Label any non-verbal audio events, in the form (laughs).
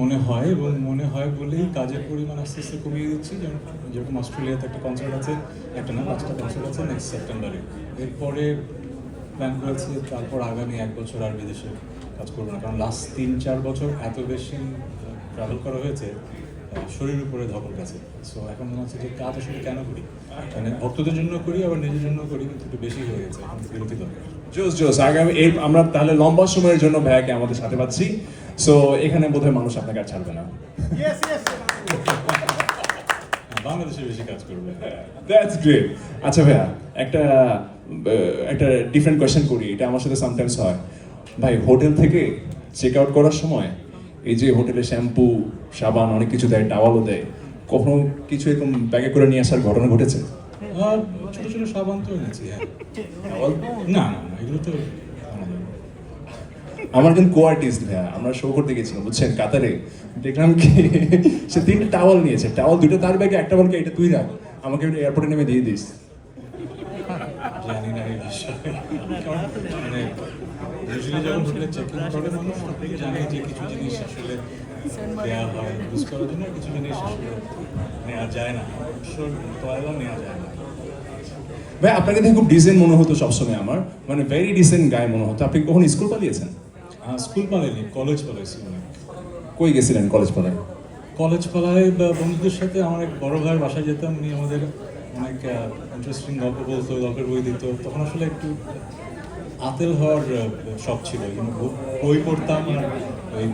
মনে হয় এবং মনে হয়। বলেই কাজের পরিমাণ আস্তে আস্তে কমিয়ে দিচ্ছি। যেমন যেরকম অস্ট্রেলিয়াতে একটা কনসার্ট আছে একটা না পাঁচটা কনসার্ট আছে নেক্সট সেপ্টেম্বরে এরপরে প্ল্যান করেছি তারপর আগামী এক বছর আর বিদেশে কাজ করব না। কারণ লাস্ট তিন চার বছর এত বেশি ট্রাভেল করা হয়েছে শরীরের উপরে ধকল গেছে সো এখন মনে হচ্ছে যে কাজ আসলে কেন করি? মানে ভক্তদের জন্য করি আবার নিজের জন্য করি কিন্তু একটু বেশি হয়ে গেছে। বিরতি দরকার। জোস জোস আগামী এই আমরা তাহলে লম্বা সময়ের জন্য ভাইয়াকে আমাদের সাথে পাচ্ছি। সো এখানে বোধহয় মানুষ আপনাকে আর ছাড়বে না। বাংলাদেশে বেশি কাজ করবে। দ্যাটস গ্রেট আচ্ছা ভাইয়া একটা একটা ডিফারেন্ট কোয়েশ্চেন করি এটা আমার সাথে সামটাইমস হয়। ভাই হোটেল থেকে চেক আউট করার সময় এই যে হোটেলে শ্যাম্পু সাবান অনেক কিছু দেয় টাওয়ালও দেয় কখনো কিছু এরকম ব্যাগে করে নিয়ে আসার ঘটনা ঘটেছে? ছোট ছোট সাবান তো এনেছি হ্যাঁ। (laughs) না না না এগুলো তো আমার কিন্তু কো ভাইয়া। আমরা শো করতে গেছিলাম, বুঝছেন? কাতারে। দেখলাম কি, সে তিনটে টাওয়াল নিয়েছে। টাওয়াল দুটো তার ব্যাগে একটা বলকে, এটা তুই রাখ। আমাকে এয়ারপোর্টে নেমে দিয়ে দিস। মানে ভাই আপনাকে দেখে খুব ডিসেন্ট মনে হতো সবসময় আমার। মানে ভেরি ডিসেন্ট গায়ে মনে হতো। আপনি কখন স্কুল পালিয়েছেন? স্কুল পালাইনি কলেজ পালাইছি অনেক কই গেছিলেন কলেজ পালায়? কলেজ পালায় বা বন্ধুদের সাথে আমার এক বড় ভাইয়ের বাসায় যেতাম উনি আমাদের অনেক ইন্টারেস্টিং গল্প বলতো গল্পের বই দিত। তখন আসলে একটু আতেল হওয়ার শখ ছিল। কিন্তু বই পড়তাম আর ওই